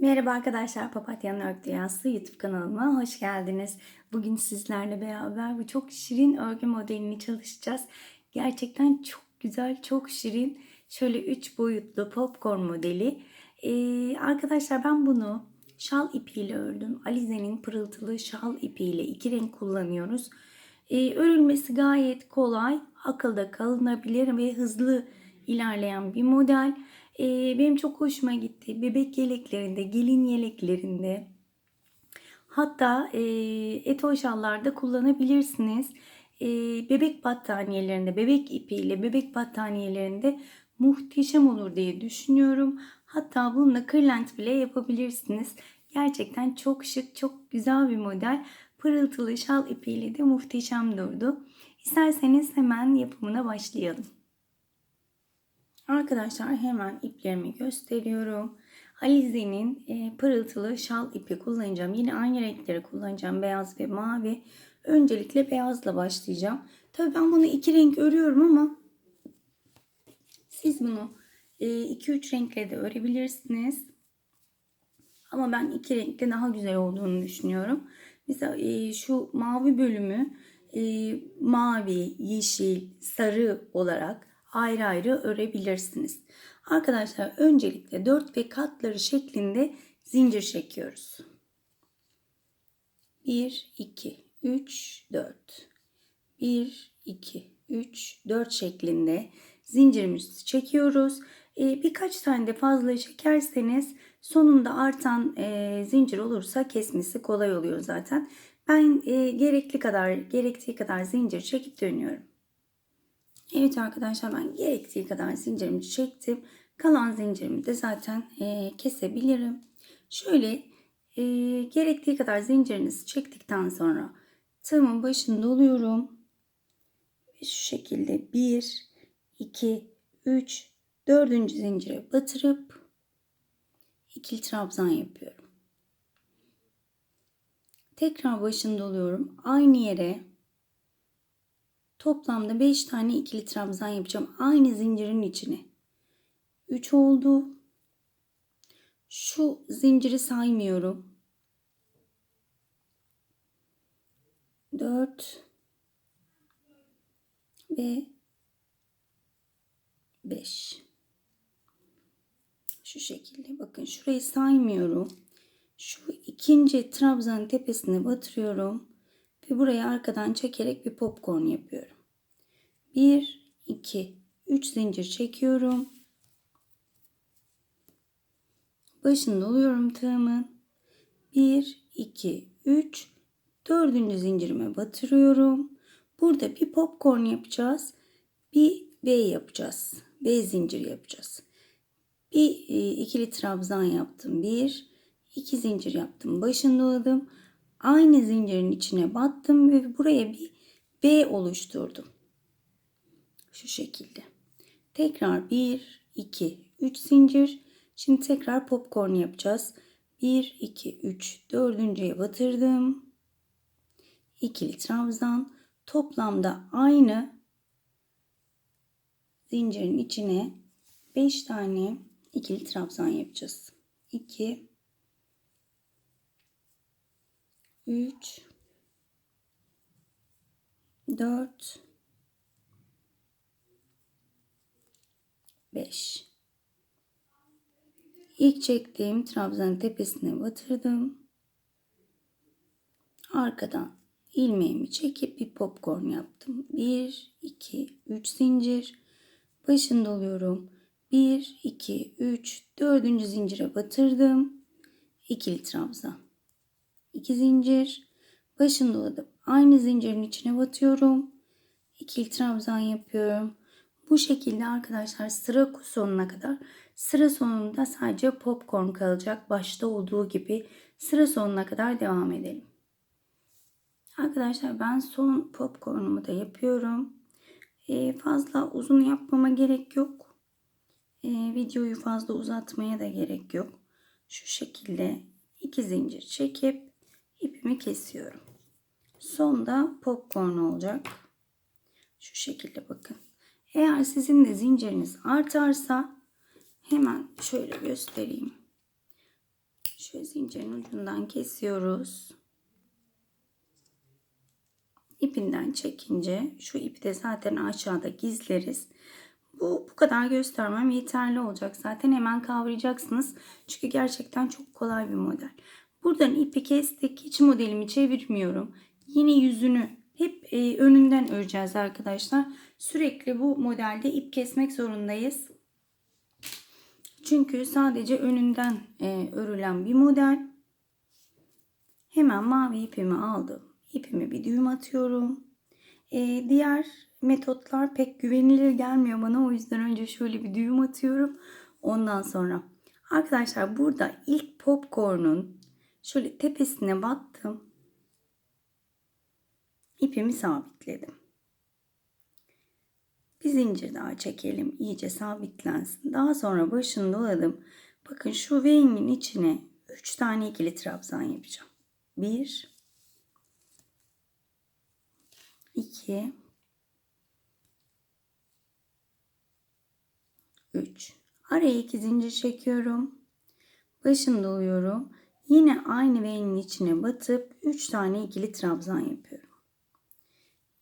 Merhaba arkadaşlar, Papatya'nın Örgü Dünyası YouTube kanalıma hoş geldiniz. Bugün sizlerle beraber bu çok şirin örgü modelini çalışacağız. Gerçekten çok güzel, çok şirin. Şöyle 3 boyutlu popcorn modeli. Ee, arkadaşlar ben bunu şal ipiyle ördüm. Alize'nin pırıltılı şal ipiyle iki renk kullanıyoruz. Ee, örülmesi gayet kolay, akılda kalınabilir ve hızlı ilerleyen bir model. Ee, benim çok hoşuma gitti. Bebek yeleklerinde, gelin yeleklerinde, hatta e, eto şallarda kullanabilirsiniz. E, bebek battaniyelerinde, bebek ipiyle bebek battaniyelerinde muhteşem olur diye düşünüyorum. Hatta bununla kırlent bile yapabilirsiniz. Gerçekten çok şık, çok güzel bir model. Pırıltılı şal ipiyle de muhteşem durdu. İsterseniz hemen yapımına başlayalım. Arkadaşlar hemen iplerimi gösteriyorum. Alize'nin e, pırıltılı şal ipi kullanacağım. Yine aynı renkleri kullanacağım. Beyaz ve mavi. Öncelikle beyazla başlayacağım. Tabii ben bunu iki renk örüyorum ama siz bunu 2-3 e, renkle de örebilirsiniz. Ama ben iki renkle daha güzel olduğunu düşünüyorum. Mesela e, şu mavi bölümü mavi, yeşil, sarı olarak ayrı ayrı örebilirsiniz. Arkadaşlar öncelikle 4 ve katları şeklinde zincir çekiyoruz. 1, 2, 3, 4. 1, 2, 3, 4 şeklinde zincirimizi çekiyoruz. Ee, birkaç tane de fazla çekerseniz sonunda artan e, zincir olursa kesmesi kolay oluyor zaten. Ben e, gerekli kadar gerektiği kadar zincir çekip dönüyorum. Evet arkadaşlar ben gerektiği kadar zincirimi çektim. Kalan zincirimi de zaten e, kesebilirim. Şöyle e, gerektiği kadar zincirinizi çektikten sonra tığımın başını doluyorum. Ve şu şekilde 1, 2, 3, 4. zincire batırıp ikili trabzan yapıyorum. Tekrar başını doluyorum. Aynı yere Toplamda 5 tane ikili trabzan yapacağım. Aynı zincirin içine. 3 oldu. Şu zinciri saymıyorum. 4 ve 5. Şu şekilde bakın şurayı saymıyorum. Şu ikinci trabzan tepesine batırıyorum. Ve buraya arkadan çekerek bir popcorn yapıyorum. 1, 2, 3 zincir çekiyorum. Başını doluyorum tığımın. 1, 2, 3, dördüncü zincirime batırıyorum. Burada bir popcorn yapacağız. Bir V yapacağız. V zincir yapacağız. Bir e, ikili trabzan yaptım. Bir, iki zincir yaptım. Başını doladım aynı zincirin içine battım ve buraya bir V oluşturdum. Şu şekilde. Tekrar 1, 2, 3 zincir. Şimdi tekrar popcorn yapacağız. 1, 2, 3, dördüncüye batırdım. İkili trabzan. Toplamda aynı zincirin içine 5 tane ikili trabzan yapacağız. 2, 3 4 5 İlk çektiğim trabzanın tepesine batırdım. Arkadan ilmeğimi çekip bir popcorn yaptım. 1 2 3 zincir. Başını doluyorum. 1 2 3 4. zincire batırdım. İkili trabzan. 2 zincir başını doladım. Aynı zincirin içine batıyorum. İkili trabzan yapıyorum. Bu şekilde arkadaşlar sıra sonuna kadar sıra sonunda sadece popcorn kalacak. Başta olduğu gibi sıra sonuna kadar devam edelim. Arkadaşlar ben son popcornumu da yapıyorum. Ee, fazla uzun yapmama gerek yok. Ee, videoyu fazla uzatmaya da gerek yok. Şu şekilde iki zincir çekip ipimi kesiyorum. Sonda popcorn olacak. Şu şekilde bakın. Eğer sizin de zinciriniz artarsa hemen şöyle göstereyim. zincirin ucundan kesiyoruz. İpinden çekince şu ipi de zaten aşağıda gizleriz. Bu, bu kadar göstermem yeterli olacak. Zaten hemen kavrayacaksınız. Çünkü gerçekten çok kolay bir model. Buradan ipi kestik. Hiç modelimi çevirmiyorum. Yine yüzünü hep e, önünden öreceğiz arkadaşlar. Sürekli bu modelde ip kesmek zorundayız. Çünkü sadece önünden e, örülen bir model. Hemen mavi ipimi aldım. İpimi bir düğüm atıyorum. E, diğer metotlar pek güvenilir gelmiyor bana. O yüzden önce şöyle bir düğüm atıyorum. Ondan sonra. Arkadaşlar burada ilk popcorn'un şöyle tepesine battım. İpimi sabitledim. Bir zincir daha çekelim. iyice sabitlensin. Daha sonra başını doladım. Bakın şu V'nin içine 3 tane ikili trabzan yapacağım. 1 2 3 Araya iki zincir çekiyorum. Başını doluyorum. Yine aynı V'nin içine batıp 3 tane ikili trabzan yapıyorum.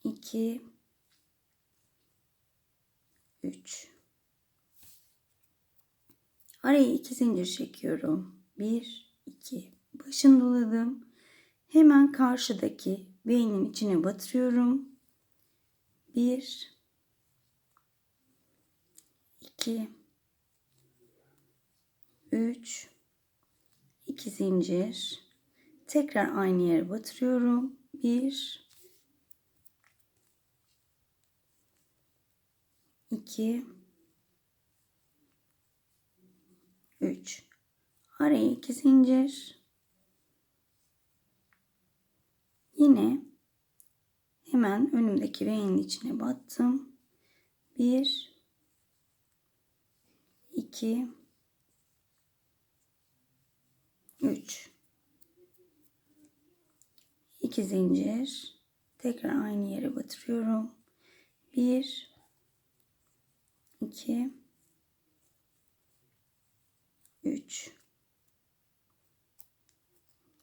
2 3 Araya iki zincir çekiyorum. 1 2 Başını doladım. Hemen karşıdaki V'nin içine batırıyorum. 1 2 3 2 zincir. Tekrar aynı yere batırıyorum. 1 2 3 araya 2 zincir. Yine hemen önümdeki V'nin içine battım. 1 2 3 2 zincir. Tekrar aynı yere batırıyorum. 1 2 3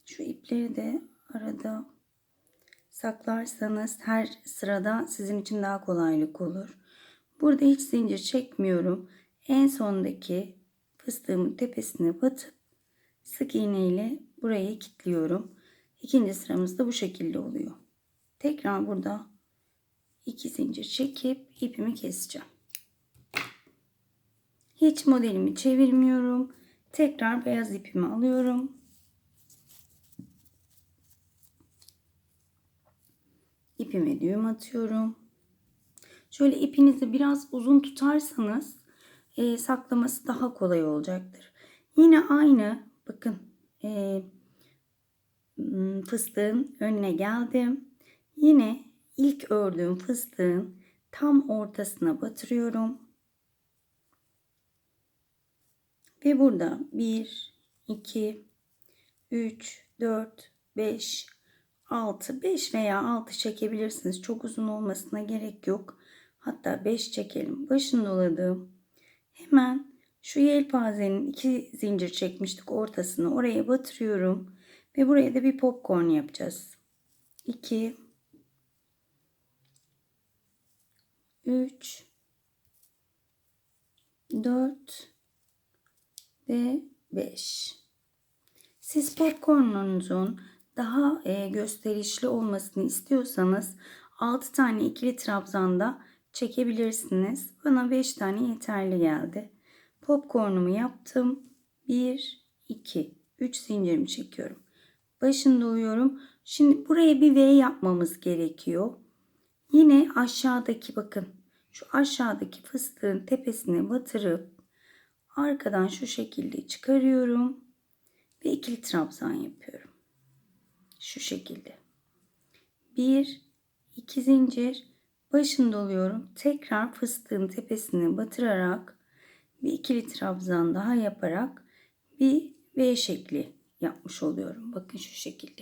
şu ipleri de arada saklarsanız her sırada sizin için daha kolaylık olur. Burada hiç zincir çekmiyorum. En sondaki fıstığımın tepesine batıp sık iğne ile burayı kilitliyorum. İkinci sıramız da bu şekilde oluyor. Tekrar burada iki zincir çekip ipimi keseceğim. Hiç modelimi çevirmiyorum. Tekrar beyaz ipimi alıyorum. İpime düğüm atıyorum. Şöyle ipinizi biraz uzun tutarsanız e, saklaması daha kolay olacaktır. Yine aynı e, fıstığın önüne geldim. Yine ilk ördüğüm fıstığın tam ortasına batırıyorum. Ve burada 1, 2, 3, 4, 5, 6, 5 veya 6 çekebilirsiniz. Çok uzun olmasına gerek yok. Hatta 5 çekelim. Başını doladım. Hemen şu yelpazenin iki zincir çekmiştik ortasını oraya batırıyorum. Ve buraya da bir popcorn yapacağız. 2 3 4 ve 5 Siz popcornunuzun daha e, gösterişli olmasını istiyorsanız 6 tane ikili trabzanda çekebilirsiniz. Bana 5 tane yeterli geldi. Popcornumu yaptım. 1, 2, 3 zincirimi çekiyorum. Başını doluyorum. Şimdi buraya bir V yapmamız gerekiyor. Yine aşağıdaki bakın şu aşağıdaki fıstığın tepesine batırıp arkadan şu şekilde çıkarıyorum ve ikili trabzan yapıyorum. Şu şekilde. Bir, iki zincir başını doluyorum. Tekrar fıstığın tepesine batırarak bir ikili trabzan daha yaparak bir V şekli yapmış oluyorum. Bakın şu şekilde.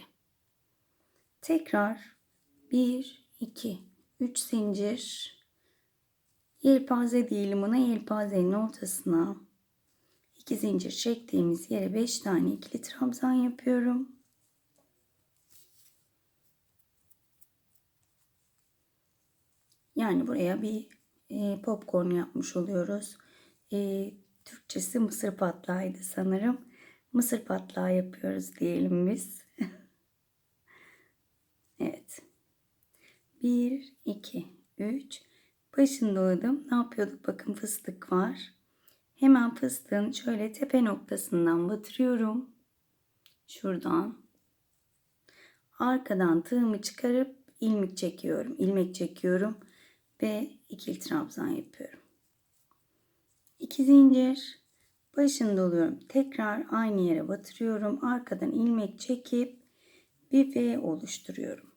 Tekrar 1, 2, 3 zincir yelpaze diyelim ona yelpazenin ortasına 2 zincir çektiğimiz yere 5 tane ikili trabzan yapıyorum. Yani buraya bir e, popcorn yapmış oluyoruz. E, Türkçesi mısır patlağıydı sanırım. Mısır patlağı yapıyoruz diyelim biz. evet. 1, 2, 3. Başını doladım. Ne yapıyorduk? Bakın fıstık var. Hemen fıstığın şöyle tepe noktasından batırıyorum. Şuradan. Arkadan tığımı çıkarıp ilmek çekiyorum. ilmek çekiyorum ve ikili trabzan yapıyorum. 2 zincir başını doluyorum. Tekrar aynı yere batırıyorum. Arkadan ilmek çekip bir V oluşturuyorum.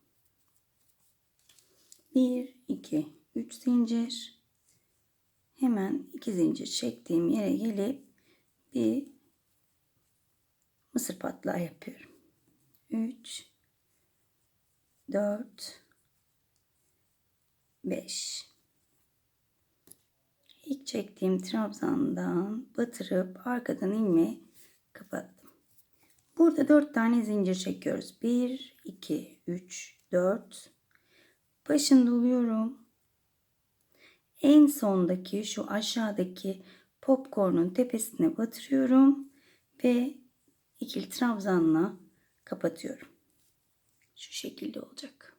1 2 3 zincir hemen 2 zincir çektiğim yere gelip bir mısır patlağı yapıyorum. 3 4 5 İlk çektiğim trabzandan batırıp arkadan ilmeği kapattım. Burada 4 tane zincir çekiyoruz. 1 2 3 4 Başını doluyorum. En sondaki şu aşağıdaki popcorn'un tepesine batırıyorum ve ikili trabzanla kapatıyorum. Şu şekilde olacak.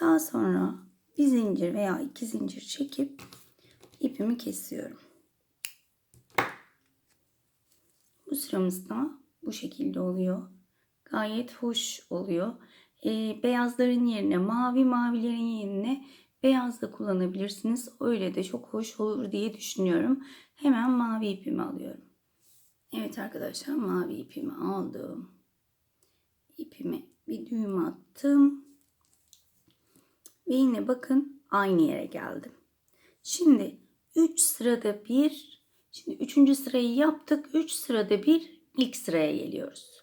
Daha sonra bir zincir veya iki zincir çekip ipimi kesiyorum. Bu sıramız da bu şekilde oluyor. Gayet hoş oluyor. Ee, beyazların yerine mavi, mavilerin yerine beyaz da kullanabilirsiniz. Öyle de çok hoş olur diye düşünüyorum. Hemen mavi ipimi alıyorum. Evet arkadaşlar mavi ipimi aldım. İpimi bir düğüm attım. Ve yine bakın aynı yere geldim. Şimdi 3 sırada bir şimdi 3. sırayı yaptık. 3 sırada bir ilk sıraya geliyoruz.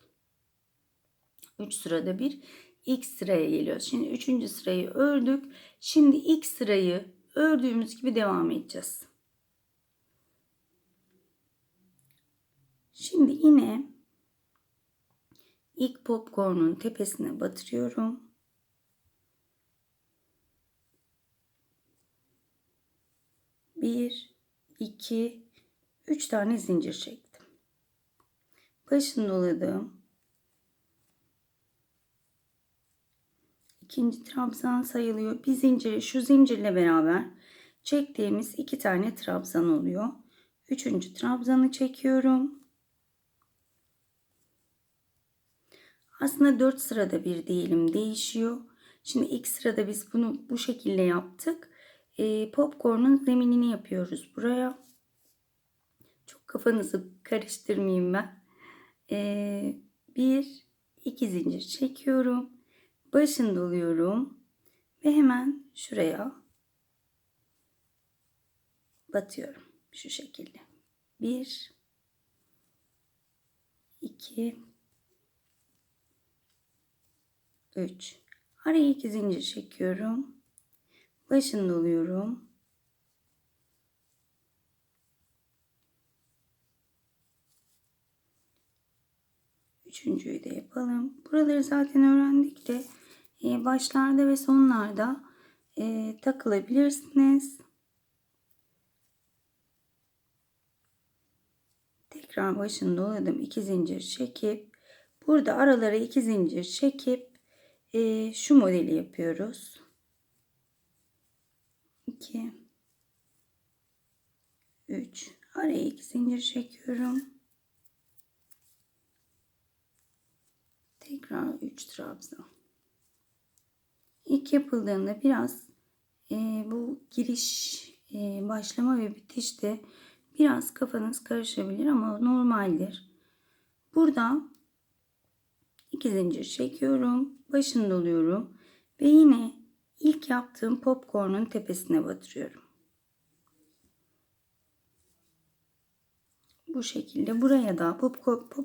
3 sırada bir ilk sıraya geliyoruz. Şimdi 3. sırayı ördük. Şimdi ilk sırayı ördüğümüz gibi devam edeceğiz. Şimdi yine ilk popcorn'un tepesine batırıyorum. Bir, iki, üç tane zincir çektim. Başını doladım. İkinci trabzan sayılıyor. Bir zincir, şu zincirle beraber çektiğimiz iki tane trabzan oluyor. Üçüncü trabzanı çekiyorum. Aslında dört sırada bir diyelim değişiyor. Şimdi ilk sırada biz bunu bu şekilde yaptık. E, popcorn'un zeminini yapıyoruz buraya. Çok kafanızı karıştırmayayım ben. E, bir, iki zincir çekiyorum. Başını doluyorum. Ve hemen şuraya batıyorum. Şu şekilde. Bir, iki, üç. Araya iki zincir çekiyorum. Başını doluyorum. Üçüncüyü de yapalım. Buraları zaten öğrendik de e, başlarda ve sonlarda e, takılabilirsiniz. Tekrar başını doladım. iki zincir çekip burada aralara iki zincir çekip e, şu modeli yapıyoruz. 2 3 araya iki zincir çekiyorum. Tekrar 3 trabzan. İlk yapıldığında biraz e, bu giriş, e, başlama ve bitişte biraz kafanız karışabilir ama normaldir. Burada iki zincir çekiyorum. Başını doluyorum. Ve yine ilk yaptığım popcorn'un tepesine batırıyorum. Bu şekilde buraya da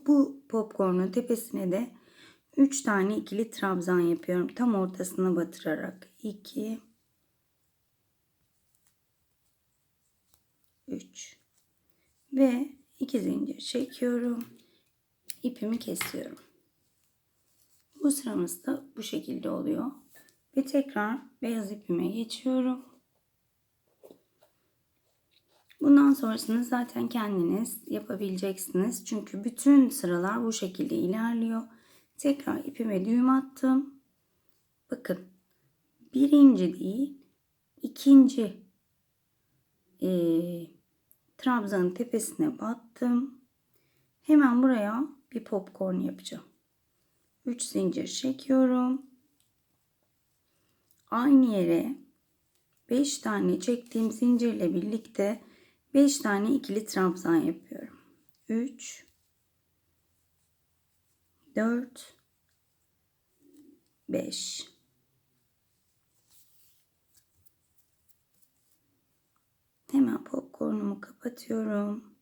bu popcorn'un tepesine de 3 tane ikili trabzan yapıyorum. Tam ortasına batırarak 2 3 ve 2 zincir çekiyorum. ipimi kesiyorum. Bu sıramız da bu şekilde oluyor. Ve tekrar beyaz ipime geçiyorum. Bundan sonrasını zaten kendiniz yapabileceksiniz. Çünkü bütün sıralar bu şekilde ilerliyor. Tekrar ipime düğüm attım. Bakın birinci değil ikinci e, trabzanın tepesine battım. Hemen buraya bir popcorn yapacağım. 3 zincir çekiyorum. Aynı yere 5 tane çektiğim zincirle birlikte 5 tane ikili trabzan yapıyorum. 3 4 5 Hemen popcornumu kapatıyorum.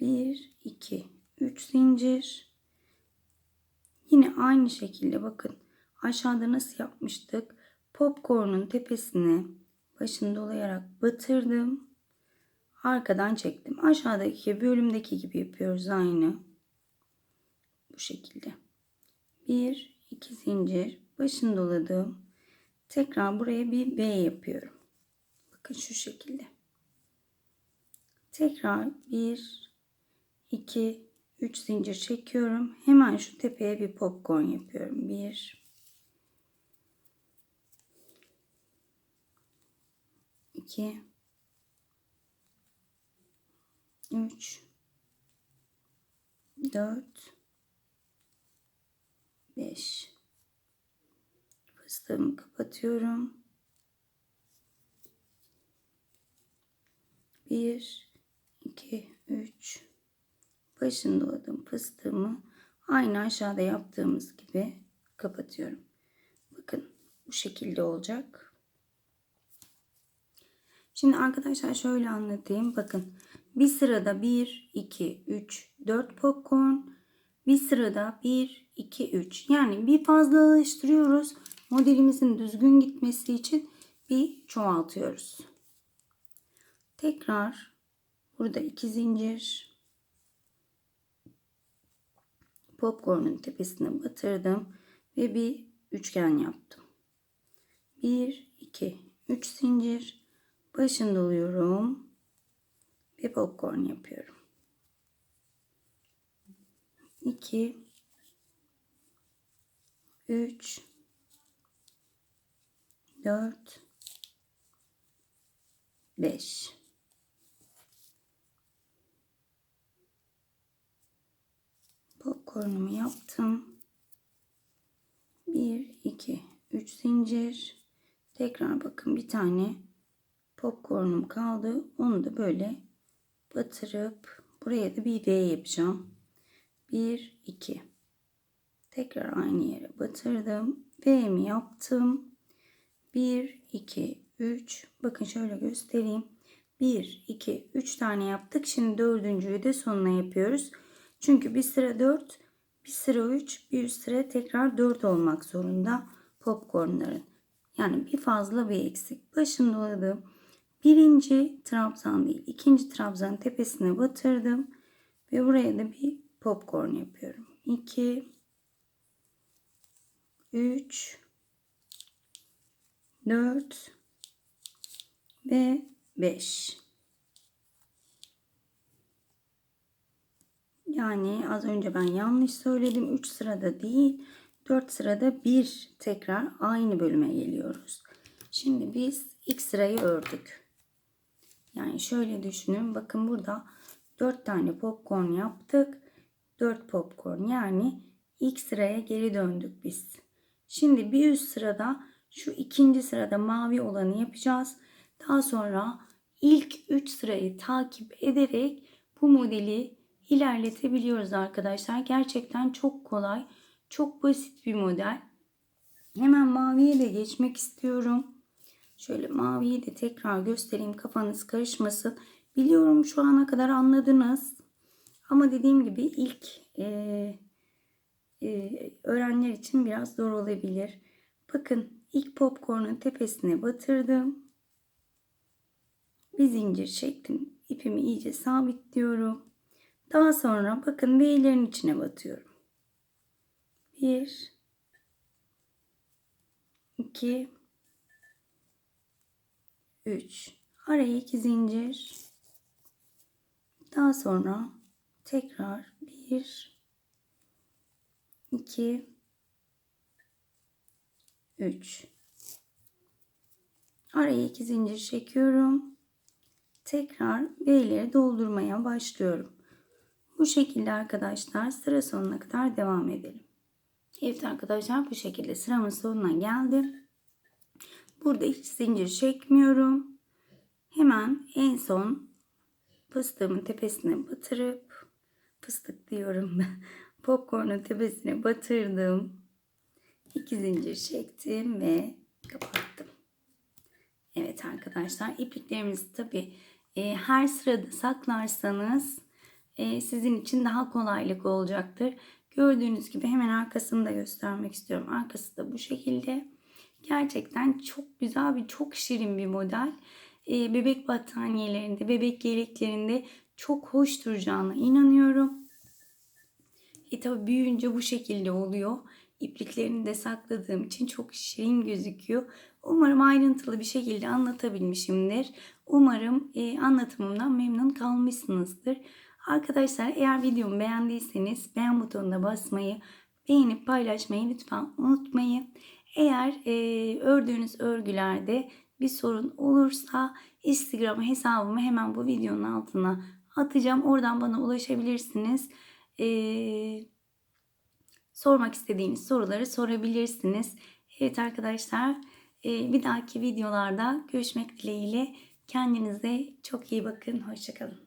1 2 3 zincir. Yine aynı şekilde bakın aşağıda nasıl yapmıştık? Popcorn'un tepesine başını dolayarak batırdım. Arkadan çektim. Aşağıdaki bölümdeki gibi yapıyoruz aynı. Bu şekilde. 1 2 zincir başını doladım. Tekrar buraya bir B yapıyorum. Bakın şu şekilde. Tekrar 1 2 3 zincir çekiyorum. Hemen şu tepeye bir popcorn yapıyorum. 1 2 3 4 5 fıstığımı kapatıyorum. 1 2 3 başında doladım fıstığımı aynı aşağıda yaptığımız gibi kapatıyorum. Bakın bu şekilde olacak. Şimdi arkadaşlar şöyle anlatayım. Bakın bir sırada 1, 2, 3, 4 popcorn. Bir sırada 1, 2, 3. Yani bir fazlalaştırıyoruz. Modelimizin düzgün gitmesi için bir çoğaltıyoruz. Tekrar burada iki zincir. Popcorn'un tepesine batırdım ve bir üçgen yaptım. 1 2 3 zincir başını doluyorum ve popcorn yapıyorum. 2 3 4 5 popcornumu yaptım. 1 2 3 zincir tekrar bakın bir tane popcornum kaldı. Onu da böyle batırıp buraya da bir V yapacağım. 1 2 tekrar aynı yere batırdım. V'mi yaptım. 1 2 3 bakın şöyle göstereyim. 1 2 3 tane yaptık. Şimdi dördüncüyü de sonuna yapıyoruz. Çünkü bir sıra 4 bir sıra 3 bir üst sıra tekrar 4 olmak zorunda popcornların. Yani bir fazla bir eksik. Başını doladım. Birinci trabzan değil, ikinci trabzanın tepesine batırdım. Ve buraya da bir popcorn yapıyorum. 2 3 4 ve 5. Yani az önce ben yanlış söyledim. 3 sırada değil, 4 sırada bir tekrar aynı bölüme geliyoruz. Şimdi biz ilk sırayı ördük. Yani şöyle düşünün. Bakın burada 4 tane popcorn yaptık. 4 popcorn yani ilk sıraya geri döndük biz. Şimdi bir üst sırada şu ikinci sırada mavi olanı yapacağız. Daha sonra ilk 3 sırayı takip ederek bu modeli ilerletebiliyoruz arkadaşlar. Gerçekten çok kolay, çok basit bir model. Hemen maviye de geçmek istiyorum. Şöyle maviyi de tekrar göstereyim kafanız karışmasın. Biliyorum şu ana kadar anladınız. Ama dediğim gibi ilk e, e, öğrenler için biraz zor olabilir. Bakın ilk popcorn'un tepesine batırdım. bir zincir çektim. İpimi iyice sabitliyorum. Daha sonra bakın V'lerin içine batıyorum. 1 2 3 araya iki zincir. Daha sonra tekrar 1 2 3 araya iki zincir çekiyorum. Tekrar V'leri doldurmaya başlıyorum bu şekilde arkadaşlar sıra sonuna kadar devam edelim Evet arkadaşlar bu şekilde sıramın sonuna geldim. Burada hiç zincir çekmiyorum. Hemen en son fıstığımın tepesine batırıp fıstık diyorum popcornun tepesine batırdım. İki zincir çektim ve kapattım. Evet arkadaşlar ipliklerimizi tabi e, her sırada saklarsanız sizin için daha kolaylık olacaktır. Gördüğünüz gibi hemen arkasını da göstermek istiyorum. Arkası da bu şekilde. Gerçekten çok güzel bir çok şirin bir model. Ee, bebek battaniyelerinde, bebek yeleklerinde çok hoş duracağına inanıyorum. E tabi büyüyünce bu şekilde oluyor. İpliklerini de sakladığım için çok şirin gözüküyor. Umarım ayrıntılı bir şekilde anlatabilmişimdir. Umarım e, anlatımımdan memnun kalmışsınızdır. Arkadaşlar eğer videomu beğendiyseniz beğen butonuna basmayı, beğenip paylaşmayı lütfen unutmayın. Eğer e, ördüğünüz örgülerde bir sorun olursa Instagram hesabımı hemen bu videonun altına atacağım. Oradan bana ulaşabilirsiniz. Ee, sormak istediğiniz soruları sorabilirsiniz. Evet arkadaşlar e, bir dahaki videolarda görüşmek dileğiyle. Kendinize çok iyi bakın. Hoşçakalın.